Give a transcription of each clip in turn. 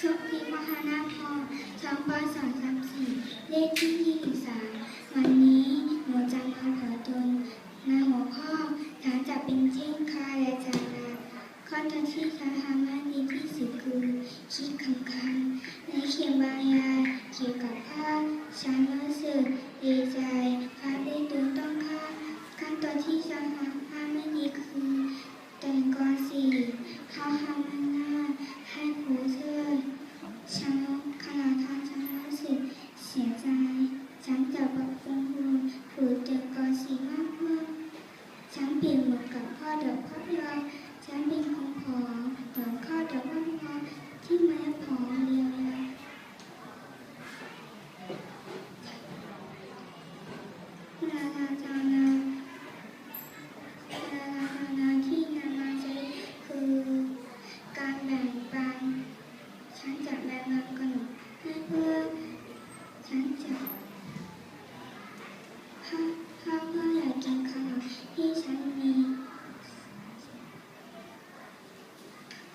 สุธีมหานาทองชั้นปสองสามสี่เลขที่ยี่สิบสามวันนี้หนูจะมาขอตนในหัวข้อฉันจะเป็นเช่นค่าและจาราข้อตัวที่ฉันทำให้ดีที่สุดคือคิดคำคำในเขียนบรรยายเกี่ยวกับภาพชั้นรู้สึก ฉันขณะทาฉันรู้สึกเสียใจ ฉันจะบอกคุณครูถูกเด็กก่อสีมากเมื่อฉันเปลี่ยนหมดกับพ่อเด็กพ่อยอ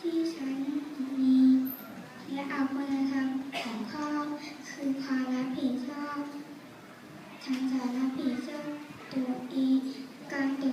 ที่ฉันมีและเอาคุณธรรมของพ่อคือความรับผิดชอบฉันจะรับผิดชอบตัวเองการตัวใส่เสื้ออินทุกวั